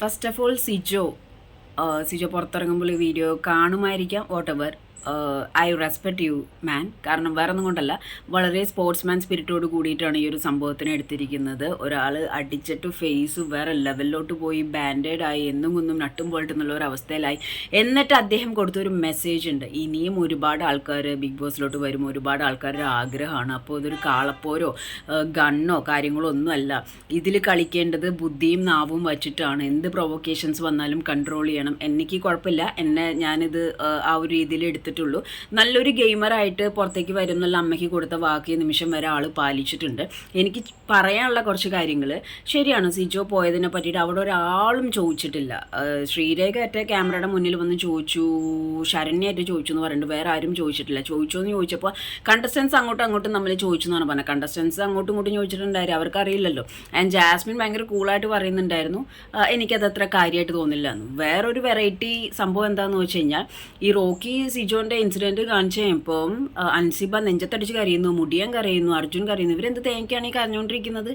First of all Sijo. Sijo പുറത്തിറങ്ങുമ്പോൾ ഈ video കാണുമായിരിക്കാം. Whatever I respect you man കാരണം വേറെ ഒന്നും കൊണ്ടല്ല വളരെ സ്പോർട്സ് മാൻ സ്പിരിറ്റോട് കൂടിയിട്ടാണ് ഈ ഒരു സംഭവത്തിന് എടുത്തിരിക്കുന്നത്. ഒരാൾ അടിച്ചിട്ട് ഫേസ് വേറെ ലെവലിലോട്ട് പോയി ബാൻഡേഡ് ആയി എന്നും ഒന്നും നട്ടും പോയിട്ട് എന്നുള്ള ഒരു അവസ്ഥയിലായി. എന്നിട്ട് അദ്ദേഹം കൊടുത്തൊരു മെസ്സേജ് ഉണ്ട്. ഇനിയും ഒരുപാട് ആൾക്കാർ ബിഗ് ബോസിലോട്ട് വരും ഒരുപാട് ആൾക്കാരുടെ ആഗ്രഹമാണ്. അപ്പോൾ ഇതൊരു കാളപ്പോരോ ഗണ്ണോ കാര്യങ്ങളോ ഒന്നുമല്ല ഇതിൽ കളിക്കേണ്ടത് ബുദ്ധിയും നാവും വച്ചിട്ടാണ്. എന്ത് പ്രൊവോക്കേഷൻസ് വന്നാലും കൺട്രോൾ ചെയ്യണം. എനിക്ക് കുഴപ്പമില്ല. എന്നെ ഞാനിത് ആ, ഒരു രീതിയിൽ എടുത്തിട്ടുള്ളൂ നല്ലൊരു ഗെയിമറായിട്ട് പുറത്തേക്ക് വരും അമ്മയ്ക്ക് കൊടുത്ത വാക്ക് നിമിഷം വരെ ആൾ പാലിച്ചിട്ടുണ്ട്. എനിക്ക് പറയാനുള്ള കുറച്ച് കാര്യങ്ങൾ ശരിയാണ് സിജോ പോയതിനെ പറ്റിയിട്ട് അവിടെ ഒരാളും ചോദിച്ചിട്ടില്ല. ശ്രീരേഖ അറ്റ ക്യാമറയുടെ മുന്നിൽ വന്ന് ചോദിച്ചു ശരണ്യായിട്ട് ചോദിച്ചു എന്ന് പറയുന്നുണ്ട് വേറെ ആരും ചോദിച്ചിട്ടില്ല. ചോദിച്ചു എന്ന് ചോദിച്ചപ്പോൾ കണ്ടസ്റ്റൻസ് അങ്ങോട്ടും അങ്ങോട്ടും നമ്മൾ ചോദിച്ചു എന്നാണ് പറഞ്ഞത്. കണ്ടസ്റ്റൻസ് അങ്ങോട്ടും ഇങ്ങോട്ടും ചോദിച്ചിട്ടുണ്ടായിരുന്നു അവർക്കറിയില്ലല്ലോ. ആൻഡ് ജാസ്മിൻ ഭയങ്കര കൂളായിട്ട് പറയുന്നുണ്ടായിരുന്നു. എനിക്കത് അത്ര കാര്യമായിട്ട് തോന്നില്ല വേറൊരു വെറൈറ്റി സംഭവം എന്താണെന്ന് വെച്ച് കഴിഞ്ഞാൽ ഈ റോക്കി സിജോന്റെ ഇൻസിഡന്റ് കാണിച്ച് കഴിയുമ്പം അൻസിബ നെഞ്ചത്തടിച്ച് കരയുന്നു മുടിയൻ കരയുന്നു അർജുൻ കരയുന്നു. ഇവരെന്ത് തേങ്ങയ്ക്കാണ് ഈ കരഞ്ഞുകൊണ്ടിരിക്കുന്നത്?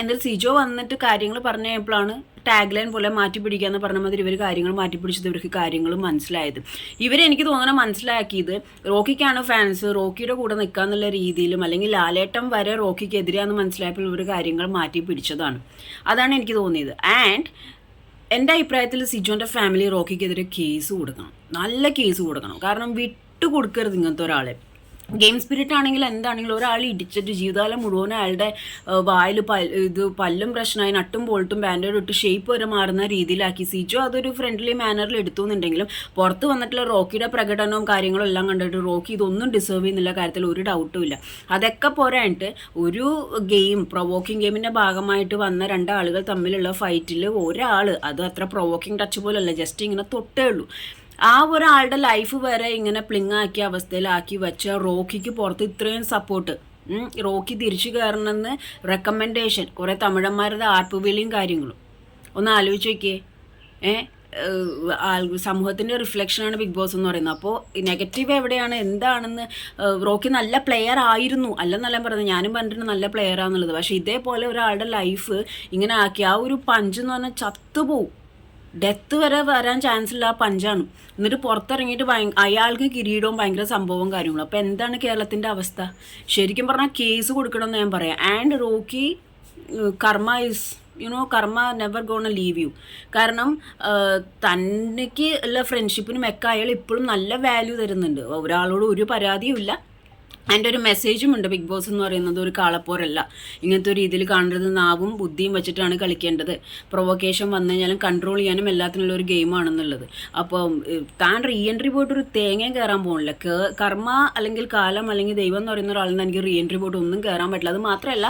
എന്നിട്ട് സിജോ വന്നിട്ട് കാര്യങ്ങൾ പറഞ്ഞു കഴിഞ്ഞപ്പോഴാണ് ടാഗ് ലൈൻ പോലെ മാറ്റി പിടിക്കാന്ന് പറഞ്ഞ മാതിരി ഇവർ കാര്യങ്ങൾ മാറ്റി പിടിച്ചത് ഇവർക്ക് കാര്യങ്ങൾ മനസ്സിലായത്. ഇവരെനിക്ക് തോന്നണ മനസ്സിലാക്കിയത് റോക്കിക്കാണ് ഫാൻസ് റോക്കിയുടെ കൂടെ നിൽക്കാന്നുള്ള രീതിയിലും അല്ലെങ്കിൽ ലാലേട്ടം വരെ റോക്കിക്കെതിരെയാന്ന് മനസ്സിലായപ്പോൾ ഇവർ കാര്യങ്ങൾ മാറ്റി പിടിച്ചതാണ് അതാണ് എനിക്ക് തോന്നിയത്. ആൻഡ് എന്റെ അഭിപ്രായത്തിൽ സിജോന്റെ ഫാമിലി റോക്കിക്കെതിരെ കേസ് കൊടുക്കണം. നല്ല കേസ് കൊടുക്കണം. കാരണം വിട്ടു കൊടുക്കരുത് ഇങ്ങനത്തെ ഒരാളെ. ഗെയിം സ്പിരിറ്റ് ആണെങ്കിൽ എന്താണെങ്കിലും ഒരാൾ ഇടിച്ചിട്ട് ജീവിതകാലം മുഴുവൻ അയാളുടെ വായിൽ പൽ ഇത് പല്ലും പ്രശ്നമായി നട്ടും ബോൾട്ടും ബാൻഡേഡ് ഇട്ട് ഷേപ്പ് വരെ മാറുന്ന രീതിയിലാക്കി. സീച്ചു അതൊരു ഫ്രണ്ട്ലി മാനറിൽ എടുത്തു എന്നുണ്ടെങ്കിലും പുറത്ത് വന്നിട്ടുള്ള റോക്കിയുടെ പ്രകടനവും കാര്യങ്ങളും എല്ലാം കണ്ടിട്ട് റോക്കി ഇതൊന്നും ഡിസേർവ് ചെയ്യുന്നില്ല കാര്യത്തിൽ ഒരു ഡൗട്ടും ഇല്ല. അതൊക്കെ പോരായിട്ട് ഒരു ഗെയിം പ്രൊവോക്കിംഗ് ഗെയിമിന്റെ ഭാഗമായിട്ട് വന്ന രണ്ടാളുകൾ തമ്മിലുള്ള ഫൈറ്റിൽ ഒരാൾ അത് അത്ര പ്രൊവോക്കിംഗ് ടച്ച് പോലല്ല ജസ്റ്റ് ഇങ്ങനെ തൊട്ടേ ഉള്ളൂ. ആ ഒരാളുടെ ലൈഫ് വരെ ഇങ്ങനെ പ്ലിങ് ആക്കിയ അവസ്ഥയിലാക്കി വെച്ച റോക്കിക്ക് പുറത്ത് ഇത്രയും സപ്പോർട്ട് റോക്കി തിരിച്ചു കയറണമെന്ന് റെക്കമെൻഡേഷൻ കുറേ തമിഴന്മാരുടെ ആർപ്പുവിളിയും കാര്യങ്ങളും. ഒന്ന് ആലോചിച്ച് നോക്കിയേ. ഏ സമൂഹത്തിന്റെ റിഫ്ലക്ഷനാണ് ബിഗ് ബോസ് എന്ന് പറയുന്നത്. അപ്പോൾ നെഗറ്റീവ് എവിടെയാണ്? എന്താണെന്ന് റോക്കി നല്ല പ്ലെയർ ആയിരുന്നു. അല്ലെന്നല്ല പറയുന്നത് ഞാനും പറഞ്ഞിട്ട് നല്ല പ്ലെയർ ആണെന്നുള്ളത്. പക്ഷേ ഇതേപോലെ ഒരാളുടെ ലൈഫ് ഇങ്ങനെ ആക്കി ആ ഒരു പഞ്ച് എന്ന് പറഞ്ഞാൽ ചത്തുപോവും. ഡെത്ത് വരെ വരാൻ ചാൻസ് ഉള്ള പഞ്ചാണ്. എന്നിട്ട് പുറത്തിറങ്ങിയിട്ട് ഭയ അയാൾക്ക് കിരീടവും ഭയങ്കര സംഭവവും കാര്യങ്ങളും. അപ്പോൾ എന്താണ് കേരളത്തിന്റെ അവസ്ഥ? ശരിക്കും പറഞ്ഞാൽ കേസ് കൊടുക്കണമെന്ന് ഞാൻ പറയാം. And Rocky karma is you know karma never gonna leave you കാരണം തന്നെക്ക് ഉള്ള ഫ്രണ്ട്ഷിപ്പിനും ഒക്കെ അയാൾ ഇപ്പോഴും നല്ല വാല്യൂ തരുന്നുണ്ട്. ഒരാളോട് ഒരു പരാതിയും ഇല്ല. അതിന്റെ ഒരു മെസ്സേജും ഉണ്ട് ബിഗ് ബോസ് എന്ന് പറയുന്നത് ഒരു കാളപ്പോരല്ല. ഇങ്ങനത്തെ ഒരു രീതിയിൽ കാണരുത് നാവും ബുദ്ധിയും വെച്ചിട്ടാണ് കളിക്കേണ്ടത്. പ്രൊവോക്കേഷൻ വന്നു കഴിഞ്ഞാലും കൺട്രോൾ ചെയ്യാനും എല്ലാത്തിനുള്ള ഒരു ഗെയിമാണെന്നുള്ളത് അപ്പം ഏഹ്, താൻ റീ എൻട്രി പോയിട്ട് ഒരു തേങ്ങയും കയറാൻ പോകുന്നില്ല കർമ്മ അല്ലെങ്കിൽ കാലം അല്ലെങ്കിൽ ദൈവം എന്ന് പറയുന്ന ഒരാളിൽ നിന്ന് എനിക്ക് റീ എൻട്രി പോയിട്ട് ഒന്നും കയറാൻ പറ്റില്ല. അത് മാത്രമല്ല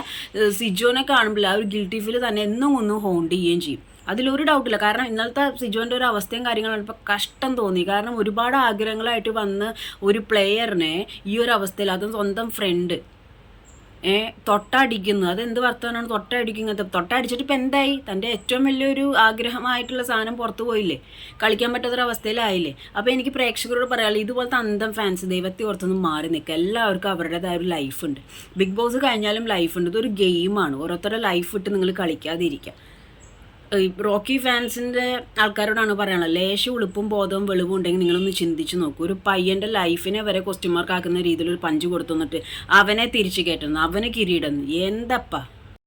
സിജോനെ കാണുമ്പോൾ ആ ഒരു ഗിൽറ്റി ഫീൽ തന്നെ എന്നും ഒന്നും ഹോണ്ട് ചെയ്യുകയും ചെയ്യും. അതിലൊരു ഡൗട്ടില്ല. കാരണം ഇന്നലത്തെ സിജോന്റെ ഒരു അവസ്ഥയും കാര്യങ്ങളും കഷ്ടം തോന്നി. കാരണം ഒരുപാട് ആഗ്രഹങ്ങളായിട്ട് വന്ന് ഒരു പ്ലെയറിനെ ഈ ഒരു അവസ്ഥയിൽ അതും സ്വന്തം ഫ്രണ്ട് ഏ തൊട്ടടിക്കുന്നു. അതെന്ത് വർത്തമാനമാണ് തൊട്ടടിക്കുന്നത് തൊട്ടടിച്ചിട്ട് ഇപ്പം എന്തായി? തന്റെ ഏറ്റവും വലിയൊരു ആഗ്രഹമായിട്ടുള്ള സാധനം പുറത്തു പോയില്ലേ? കളിക്കാൻ പറ്റാത്തൊരവസ്ഥയിലായില്ലേ അപ്പോൾ എനിക്ക് പ്രേക്ഷകരോട് പറയാനുള്ളത് ഇതുപോലത്തെ അന്തം ഫാൻസ് ദൈവത്തെ ഓർത്തൊന്നും മാറി നിൽക്കുക എല്ലാവർക്കും അവരുടേതായ ഒരു ലൈഫുണ്ട് ബിഗ് ബോസ് കഴിഞ്ഞാലും ലൈഫുണ്ട് ഇതൊരു ഗെയിമാണ് ഓരോരുത്തരുടെ ലൈഫ് ഇട്ട് നിങ്ങൾ കളിക്കാതിരിക്കുക. റോക്കി ഫാൻസിന്റെ ആൾക്കാരോടാണ് പറയാനുള്ളത് ലേശം ഉളുപ്പും ബോധവും വെളിവും ഉണ്ടെങ്കിൽ നിങ്ങളൊന്ന് ചിന്തിച്ച് നോക്കൂ. ഒരു പയ്യന്റെ ലൈഫിനെ വരെ ക്വസ്റ്റ്യൻ മാർക്ക് ആക്കുന്ന രീതിയിൽ ഒരു പഞ്ച് കൊടുത്തു അവനെ തിരിച്ചു കയറ്റുന്നു അവന് കിരീടുന്നു എന്തപ്പാ?